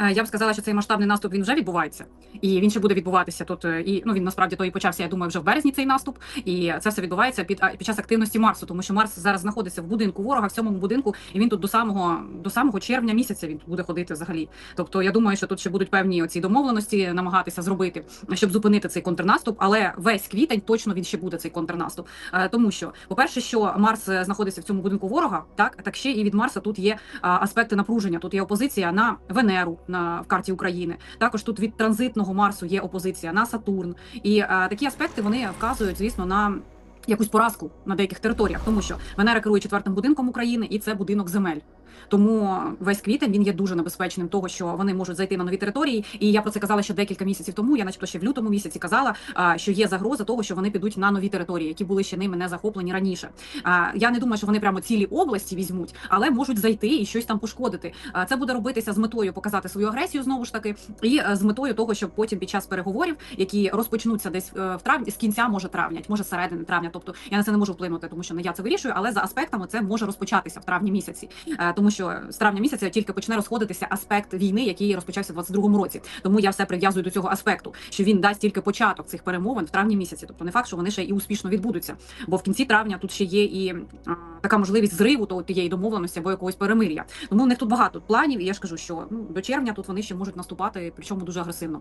Е, Я б сказала, що цей масштабний наступ він вже відбувається, і він ще буде відбуватися тут. е, І ну він насправді то і почався. Я думаю, вже в березні цей наступ. І це все відбувається під під час активності Марсу, тому що Марс зараз знаходиться в будинку ворога в сьомому будинку, і він тут до самого до самого червня місяця він буде ходити взагалі. Тобто я думаю, що тут ще будуть певні оці домовленості намагатися зробити, щоб зупинити цей контрнаступ. Але весь квітень точно він ще буде цей контрнаступ. Е, Тому що, по-перше, що Марс знаходиться в цьому будинку ворога, так так ще і від Марса тут є аспекти напруження. Тут є опозиція на Венеру на в карті України. Також тут від транзитного Марсу є опозиція на Сатурн. І а, такі аспекти вони вказують, звісно, на. Якусь поразку на деяких територіях, тому що Венера керує четвертим будинком України, і це будинок земель. Тому весь квітень він є дуже небезпечним, того що вони можуть зайти на нові території. І я про це казала ще декілька місяців тому. Я, начебто, ще в лютому місяці казала, що є загроза того, що вони підуть на нові території, які були ще ними не захоплені раніше. Я не думаю, що вони прямо цілі області візьмуть, але можуть зайти і щось там пошкодити. Це буде робитися з метою показати свою агресію знову ж таки, і е, з метою того, щоб потім під час переговорів, які розпочнуться десь е, в травні, з кінця може травня, може середини травня. Тобто я на це не можу вплинути, тому що не я це вирішую, але за аспектами це може розпочатися в травні місяці, Е, тому що з травня місяця тільки почне розходитися аспект війни, який розпочався в 22-му році. Тому я все прив'язую до цього аспекту, що він дасть тільки початок цих перемовин в травні місяці. Тобто не факт, що вони ще і успішно відбудуться. Бо в кінці травня тут ще є і така можливість зриву того тієї домовленості або якогось перемир'я. Тому в них тут багато планів, і я ж кажу, що ну до червня тут вони ще можуть наступати, причому дуже агресивно.